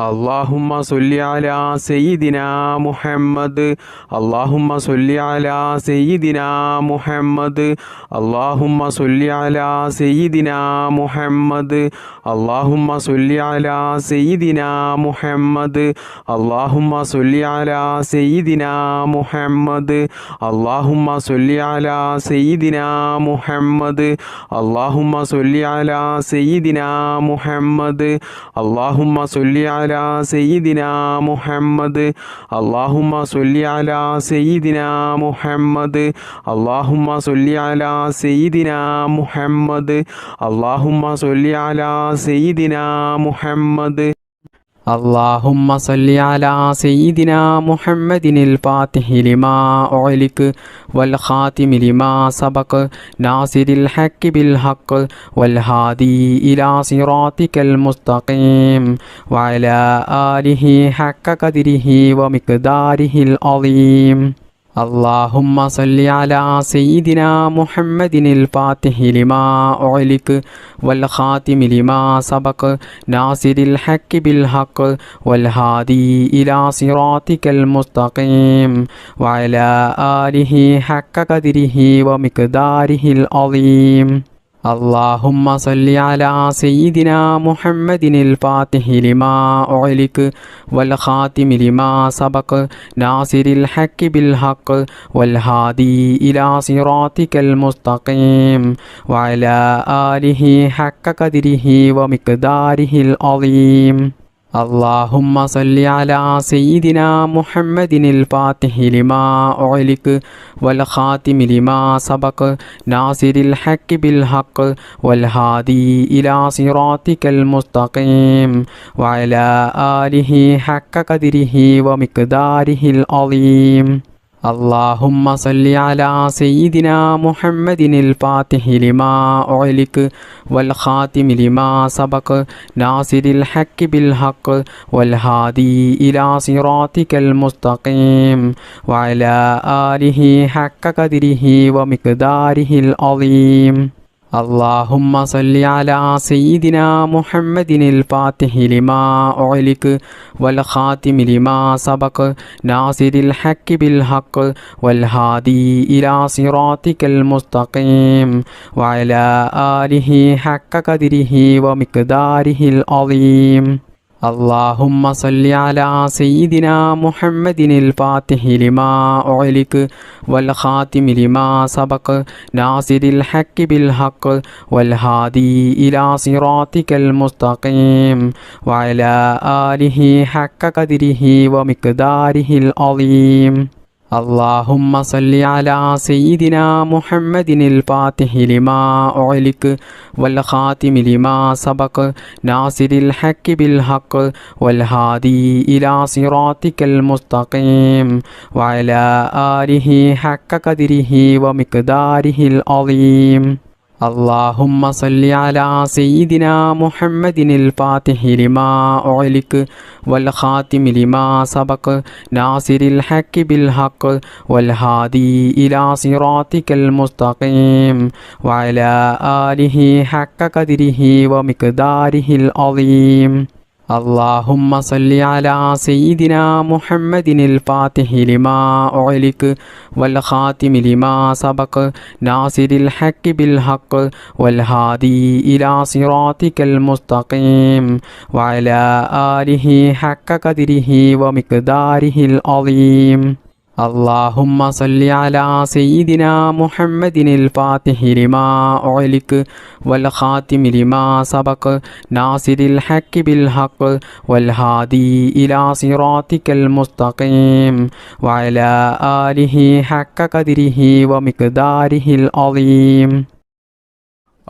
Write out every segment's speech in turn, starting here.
അള്ളാഹുമ്മ സൊല്ലിയാല സെയ്ദിന മുഹമ്മദ്. അള്ളാഹുമ്മ സൊല്ലിയാല സെയ്ദിന മുഹമ്മദ്. അള്ളാഹുമ്മ സൊല്ലിയാല സെയ്ദിന മുഹമ്മദ്. അള്ളാഹുമ്മ സൊല്ലിയാല സെയ്ദിന മുഹമ്മദ്. അള്ളാഹുമ്മ സൊല്ലിയാല സെയ്ദിന മുഹമ്മദ്. അള്ളാഹുമ്മ സൊല്ലിയാല സെയ്ദിന മുഹമ്മദ്. അള്ളാഹുമ്മ സൊല്ലിയാല സെയ്ദിന മുഹമ്മദ്. അള്ളാഹുമ്മ സൊല്ലിയാല അലാ സയ്യിദിന മുഹമ്മദ് അള്ളാഹുമ്മ സൊല്ലി അലാ സയ്യിദിന മുഹമ്മദ് അള്ളാഹുമ്മ സൊല്ലി അലാ സയ്യിദിന മുഹമ്മദ് അള്ളാഹുമ്മ സൊല്ലി അലാ സയ്യിദിന മുഹമ്മദ് اللهم صل على سيدنا محمد الفاتح لما أعلك والخاتم لما سبق ناصر الحق بالحق والهادي إلى صراطك المستقيم وعلى آله حق قدره ومقداره العظيم. اللهم صل على سيدنا محمد الفاتح لما أعلك والخاتم لما سبق ناصر الحق بالحق والهادي إلى صراطك المستقيم وعلى آله حق قدره ومقداره العظيم اللهم صل على سيدنا محمد الفاتح لما أعلك والخاتم لما سبق ناصر الحق بالحق والهادي إلى صراطك المستقيم وعلى آله حق قدره ومقداره العظيم اللهم صل على سيدنا محمد الفاتح لما أعلك والخاتم لما سبق ناصر الحق بالحق والهادي إلى صراطك المستقيم وعلى آله حق قدره ومقداره العظيم. اللهم صل على سيدنا محمد الفاتح لما أعلك والخاتم لما سبق ناصر الحق بالحق والهادي إلى صراطك المستقيم وعلى آله حق قدره ومقداره العظيم. اللهم صل على سيدنا محمد الفاتح لما أعلك والخاتم لما سبق ناصر الحق بالحق والهادي إلى صراطك المستقيم وعلى آله حق قدره ومقداره العظيم. اللهم صل على سيدنا محمد الفاتح لما أعلك والخاتم لما سبق ناصر الحق بالحق والهادي إلى صراطك المستقيم وعلى آله حق قدره ومقداره العظيم. اللهم صل على سيدنا محمد الفاتح لما أعلك والخاتم لما سبق ناصر الحق بالحق والهادي إلى صراطك المستقيم وعلى آله حق قدره ومقداره العظيم. اللهم صل على سيدنا محمد الفاتح لما أعلك والخاتم لما سبق ناصر الحق بالحق والهادي إلى صراطك المستقيم وعلى آله حق قدره ومقداره العظيم. اللهم صل على سيدنا محمد الفاتح لما أعلك والخاتم لما سبق ناصر الحق بالحق والهادي إلى صراطك المستقيم وعلى آله حق قدره ومقداره العظيم. اللهم صل على سيدنا محمد الفاتح لما أعلك والخاتم لما سبق ناصر الحق بالحق والهادي إلى صراطك المستقيم وعلى آله حق قدره ومقداره العظيم.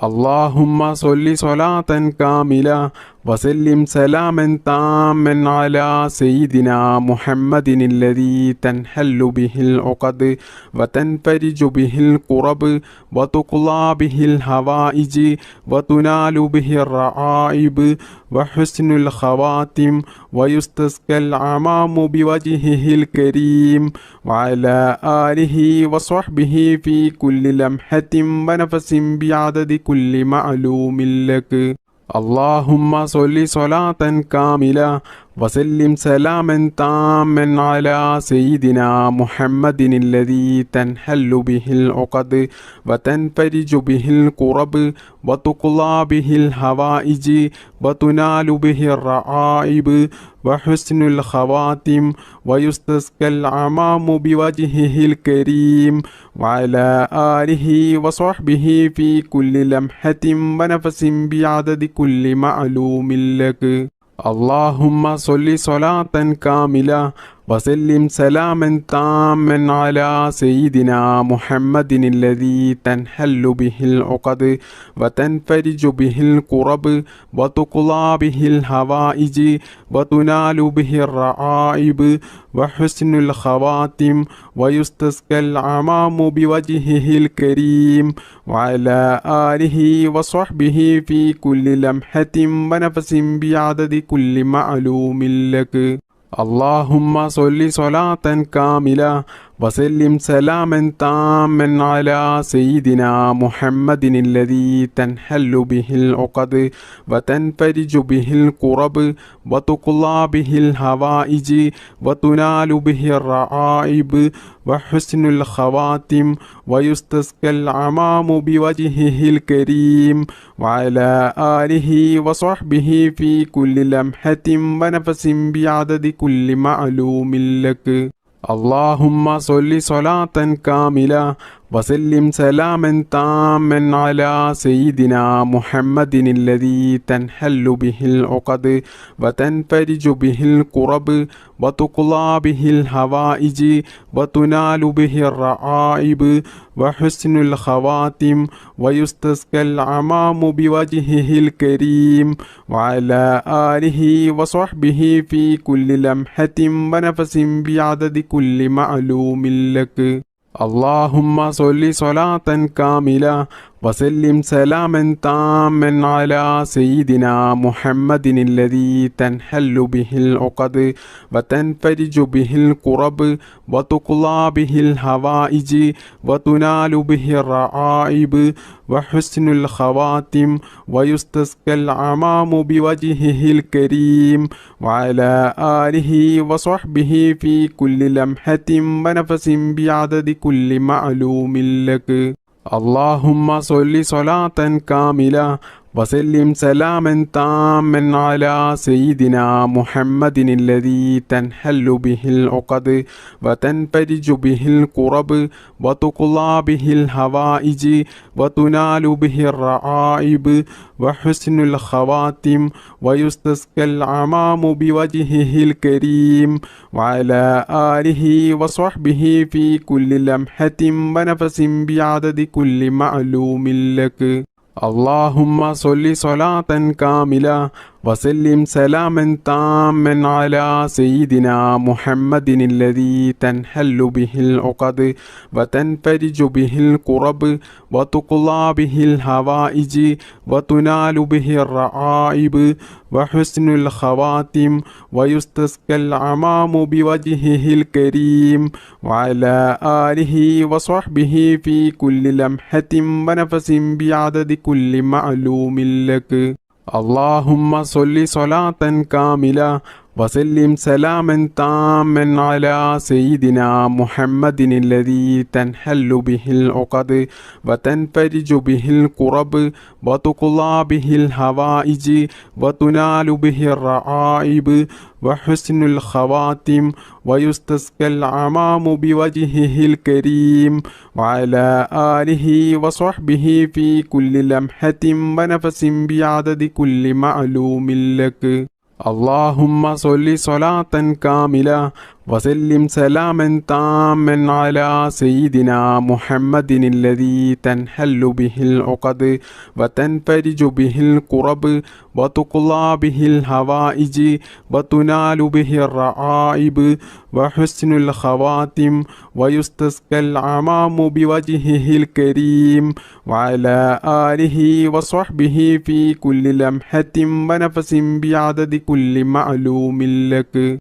اللهم صل صلاة كاملة وسلم سلاما تاما على سيدنا محمد الذي تنحل به العقد وتنفرج به الكرب وتقلى به الهوائج وتنال به الرعائب وحسن الخواتم ويستسقى العمام بوجهه الكريم وعلى آله وصحبه في كل لمحة ونفس بعدد كل معلوم لك. اللهم صل صلاة كاملة وسلم سلاما تاما على سيدنا محمد الذي تنحل به العقد وتنفرج به الكرب وتقلى به الهوائج وتنال به الرعائب وحسن الخواتم ويستسقى العمام بوجهه الكريم وعلى آله وصحبه في كل لمحة ونفس بعدد كل معلوم لك. اللهم صل صلاة كاملة وسلم سلاما تاما على سيدنا محمد الذي تنحل به العقد وتنفرج به الكرب وتقلى به الهوائج وتنال به الرعائب وحسن الخواتم ويستسقى العمام بوجهه الكريم وعلى آله وصحبه في كل لمحة ونفس بعدد كل معلوم لك. اللهم صل صلاة كاملة وسلم سلاما تاما على سيدنا محمد الذي تنحل به العقد وتنفرج به الكرب وتقلى به الهوائج وتنال به الرعائب وحسن الخواتم ويستسقى العمام بوجهه الكريم وعلى آله وصحبه في كل لمحة ونفس بعدد كل معلوم لك. اللهم صل صلاة كاملة. وسلم سلاما تاما على سيدنا محمد الذي تنحل به العقد وتنفرج به الكرب وتقلى به الهوائج وتنال به الرعائب وحسن الخواتم ويستسقى العمام بوجهه الكريم وعلى آله وصحبه في كل لمحة ونفس بعدد كل معلوم لك. اللهم صل صلاة كاملة وسلم سلاما تاما على سيدنا محمد الذي تنحل به العقد وتنفرج به الكرب وتقلى به الهوائج وتنال به الرعائب وحسن الخواتم ويستسقى العمام بوجهه الكريم وعلى آله وصحبه في كل لمحة ونفس بعدد كل معلوم لك. اللهم صل صلاة كاملة وسلم سلاما تاما على سيدنا محمد الذي تنحل به العقد وتنفرج به الكرب وتقلى به الهوائج وتنال به الرعائب وحسن الخواتم ويستسقى العمام بوجهه الكريم وعلى آله وصحبه في كل لمحة ونفس بعدد كل معلوم لك. اللهم صل صلاة كاملة وسلم سلاما تاما على سيدنا محمد الذي تنحل به العقد وتنفرج به الكرب وتقلى به الهوائج وتنال به الرعائب وحسن الخواتم ويستسقى العمام بوجهه الكريم وعلى آله وصحبه في كل لمحة ونفس بعدد كل معلوم لك. اللهم صل صلاة كاملة وسلم سلاما تاما على سيدنا محمد الذي تنحل به العقد وتنفرج به الكرب وتقلى به الهوائج وتنال به الرعائب وحسن الخواتم ويستسقى العمام بوجهه الكريم وعلى آله وصحبه في كل لمحة ونفس بعدد كل معلوم لك. اللهم صل صلاة كاملة وسلم سلاما تاما على سيدنا محمد الذي تنحل به العقد وتنفرج به الكرب وتقلى به الهوائج وتنال به الرعائب وحسن الخواتم ويستسقى العمام بوجهه الكريم وعلى آله وصحبه في كل لمحة ونفس بعدد كل معلوم لك.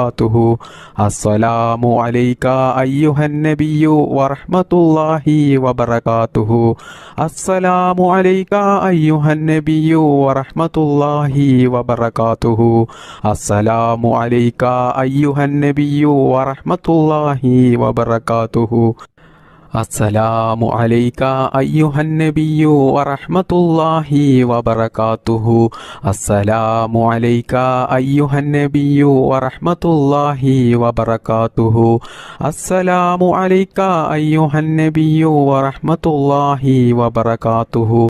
വബറകാതുഹു. അസ്സലാമു അലൈക അയ്യുഹൻ നബിയു വറഹ്മത്തുള്ളാഹി വബറകാതുഹു. അസ്സലാമു അലൈക അയ്യുഹൻ നബിയു വറഹ്മത്തുള്ളാഹി വബറകാതുഹു. അസ്സലാമു അലൈക അയ്യുഹൻ നബിയു വറഹ്മത്തുള്ളാഹി വബറകാതുഹു. അസ്സലാമു അലൈക അയ്യുഹന്നബിയു വറഹ്മത്തുള്ളാഹി വബറകാതുഹു. അസ്സലാമു അലൈക അയ്യുഹന്നബിയു വറഹ്മത്തുള്ളാഹി വബറകാതുഹു. അസ്സലാമു അലൈക അയ്യുഹന്നബിയു വറഹ്മത്തുള്ളാഹി വബറകാതുഹു.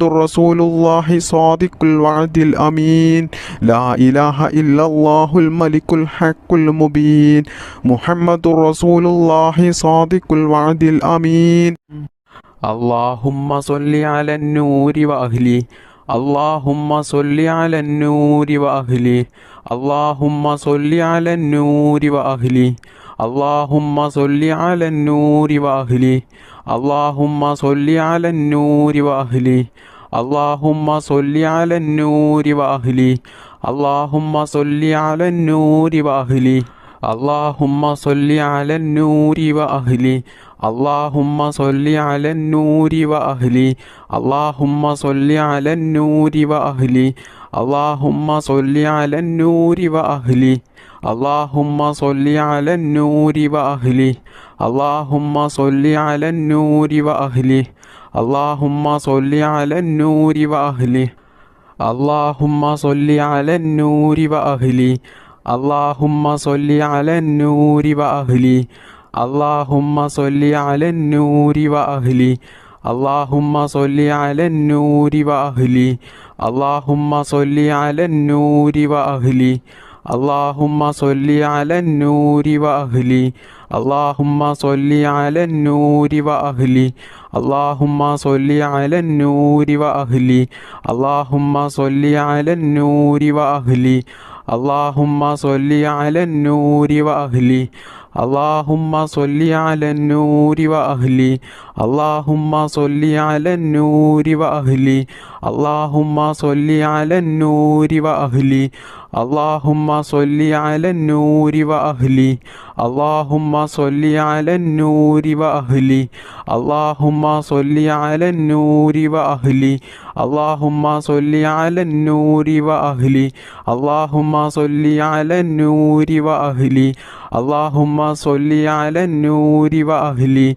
رسول الله صادق الوعد الأمين. لا إله إلا الله الملك الحق المبين. محمد رسول الله صادق الوعد الأمين. اللهم صل على النور وأهله. اللهم صل على النور وأهله. اللهم صل على النور وأهله. اللهم صل على النور وأهله. അള്ളാഹുമ്മ സൊല്ലിയാലന്നൂരി വാഹ്ലി അള്ളാഹുമ്മ സൊല്ലിയാലന്നൂരി വാഹ്ലി അള്ളാഹുമ്മ സൊല്ലിയാലന്നൂരി വാഹ്ലി അള്ളാഹുമ്മ സൊല്ലി അലന്നൂരി വ അഹ്ലി. അള്ളാഹുമ്മ സൊല്ലി അലന്നൂരി വ അഹ്ലി. അള്ളാഹുമ്മ സൊല്ലി അലന്നൂരി വ അഹ്ലി. അള്ളാഹുമ്മ സൊല്ലി അലന്നൂരി വ അള്ളാഹുമ്മ സൊല്ലി അലന്നൂരി വ അഹ്ലി അള്ളാഹുമ്മ സൊല്ലി അലന്നൂരി വ അഹ്ലി അള്ളാഹുമ്മ സൊല്ലി അലന്നൂരി വ അഹ്ലി അള്ളാഹുമ്മ സൊല്ലി അലന്നൂരി വ അഹ്ലി അള്ളാഹുമ്മ സൊല്ലി അലന്നൂരി വ അഹ്ലി അള്ളാഹുമ്മ സൊല്ലി അലന്നൂരി വ അഹ്ലി اللهم صل على النور وأهلي اللهم صل على النور وأهلي അള്ളാഹുമ്മ സൊല്ലി അലന്നൂരി വ അഹ്ലി. അള്ളാഹുമ്മ സൊല്ലി അലന്നൂരി വ അഹ്ലി. അള്ളാഹുമ്മ സൊല്ലി അലന്നൂരി വ അഹ്ലി. അള്ളാഹുമ്മ സൊല്ലി അലന്നൂരി വ അഹ്ലി. അള്ളാഹുമ്മ സൊല്ലി അലന്നൂരി വ അഹ്ലി. اللهم صل على النور وأهلي اللهم صل على النور وأهلي اللهم صل على النور وأهلي അള്ളാഹുമ്മ സൊല്ലി അലന്നൂരി വ അഹ്ലി. അള്ളാഹുമ്മ സൊല്ലി അലന്നൂരി വ അഹ്ലി. അള്ളാഹുമ്മ സൊല്ലി അലന്നൂരി വ അഹ്ലി. അള്ളാഹുമ്മ സൊല്ലി അലന്നൂരി വ അഹ്ലി. അള്ളാഹുമ്മ സൊല്ലി അലന്നൂരി വ അഹ്ലി. അള്ളാഹുമ്മ സൊല്ലി അലന്നൂരി വ അഹ്ലി.